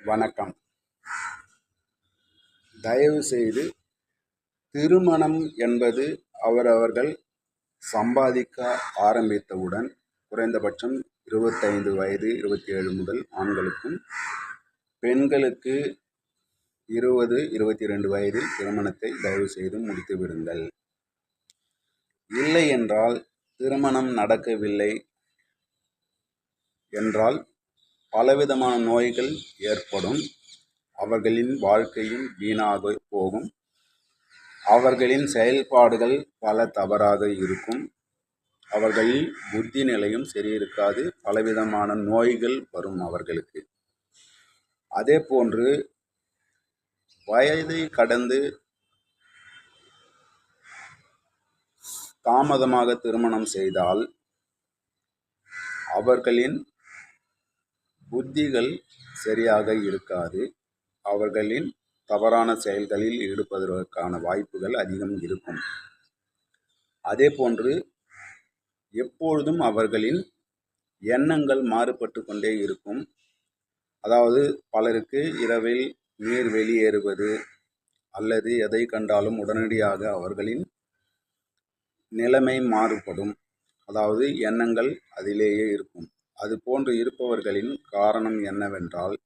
வணக்கம். தயவுசெய்து திருமணம் என்பது அவரவர்கள் சம்பாதிக்க ஆரம்பித்தவுடன் குறைந்தபட்சம் இருபத்தைந்து வயது இருபத்தி ஏழு முதல் ஆண்களுக்கும் பெண்களுக்கு இருபது இருபத்தி ரெண்டு வயதில் திருமணத்தை தயவுசெய்து முடித்து விடுங்கள் இல்லை என்றால் திருமணம் நடக்கவில்லை என்றால் பலவிதமான நோய்கள் ஏற்படும். அவர்களின் வாழ்க்கையும் வீணாக போகும். அவர்களின் செயல்பாடுகள் பல தவறாக இருக்கும். அவர்களின் புத்தி நிலையும் சரியிருக்காது. பலவிதமான நோய்கள் வரும் அவர்களுக்கு. அதே போன்று வயதை கடந்து தாமதமாக திருமணம் செய்தால் அவர்களின் புத்திகள் சரியாக இருக்காது. அவர்களின் தவறான செயல்களில் ஈடுபடுவதற்கான வாய்ப்புகள் அதிகம் இருக்கும். அதே போன்று எப்பொழுதும் அவர்களின் எண்ணங்கள் மாறுபட்டு கொண்டே இருக்கும். அதாவது பலருக்கு இரவில் நீர் வெளியேறுவது அல்லது எதை கண்டாலும் உடனடியாக அவர்களின் நிலைமை மாறுபடும். அதாவது எண்ணங்கள் அதிலேயே இருக்கும். அது போன்று இருப்பவர்களின் காரணம் என்னவென்றால்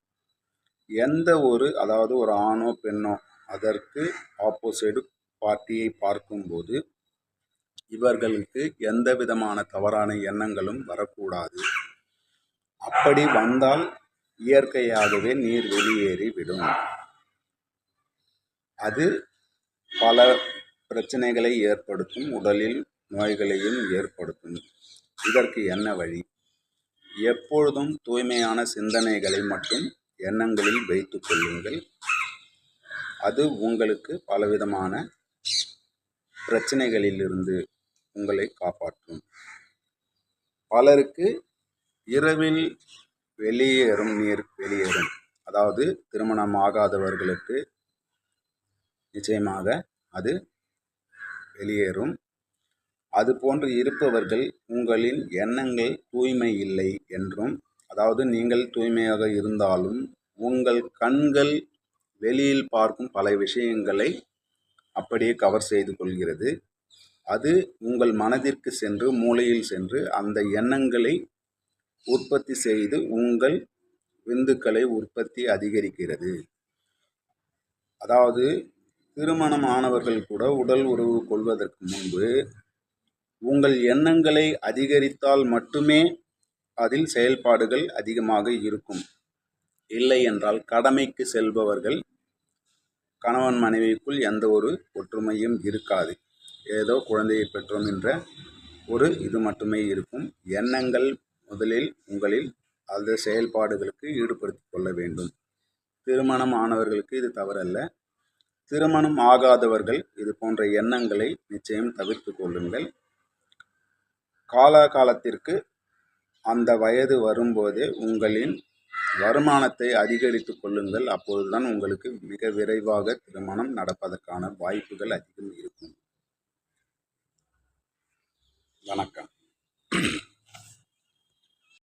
எந்த ஒரு அதாவது ஒரு ஆணோ பெண்ணோ அதற்கு ஆப்போசிட் பார்ட்டியை பார்க்கும்போது இவர்களுக்கு எந்த விதமான தவறான எண்ணங்களும் வரக்கூடாது. அப்படி வந்தால் இயற்கையாகவே நீர் வெளியேறி விடும். அது பல பிரச்சனைகளை ஏற்படுத்தும் உடலில் நோய்களையும் ஏற்படுத்தும். இதற்கு என்ன வழி? எப்பொழுதும் தூய்மையான சிந்தனைகளை மட்டும் எண்ணங்களில் வைத்து கொள்ளுங்கள். அது உங்களுக்கு பலவிதமான பிரச்சனைகளிலிருந்து உங்களை காப்பாற்றும். பலருக்கு இரவில் வெளியேறும் நீர் வெளியேறும். அதாவது திருமணம் ஆகாதவர்களுக்கு நிச்சயமாக அது வெளியேறும். அதுபோன்று இருப்பவர்கள் உங்களின் எண்ணங்கள் தூய்மை இல்லை என்றும் அதாவது நீங்கள் தூய்மையாக இருந்தாலும் உங்கள் கண்கள் வெளியில் பார்க்கும் பல விஷயங்களை அப்படியே கவர் செய்து கொள்கிறது. அது உங்கள் மனதிற்கு சென்று மூளையில் சென்று அந்த எண்ணங்களை உற்பத்தி செய்து உங்கள் விந்துக்களை உற்பத்தி அதிகரிக்கிறது. அதாவது திருமணம் ஆனவர்கள் கூட உடல் உறவு கொள்வதற்கு முன்பு உங்கள் எண்ணங்களை அதிகரித்தால் மட்டுமே அதில் செயல்பாடுகள் அதிகமாக இருக்கும். இல்லை என்றால் கடமைக்கு செல்பவர்கள் கணவன் மனைவிக்குள் எந்த ஒரு ஒற்றுமையும் இருக்காது. ஏதோ குழந்தையை பெற்றோம் என்ற ஒரு இது மட்டுமே இருக்கும். எண்ணங்கள் முதலில் உங்களில் அந்த செயல்பாடுகளுக்கு ஈடுபடுத்தி கொள்ள வேண்டும். திருமணம் ஆனவர்களுக்கு இது தவறல்ல. திருமணம் ஆகாதவர்கள் இது போன்ற எண்ணங்களை நிச்சயம் தவிர்த்து கொள்ளுங்கள். காலாகாலத்திற்கு அந்த வயது வரும்போதே உங்களின் வருமானத்தை அதிகரித்து கொள்ளுங்கள். அப்பொழுதுதான் உங்களுக்கு மிக விரைவாக திருமணம் நடப்பதற்கான வாய்ப்புகள் அதிகம் இருக்கும். வணக்கம்.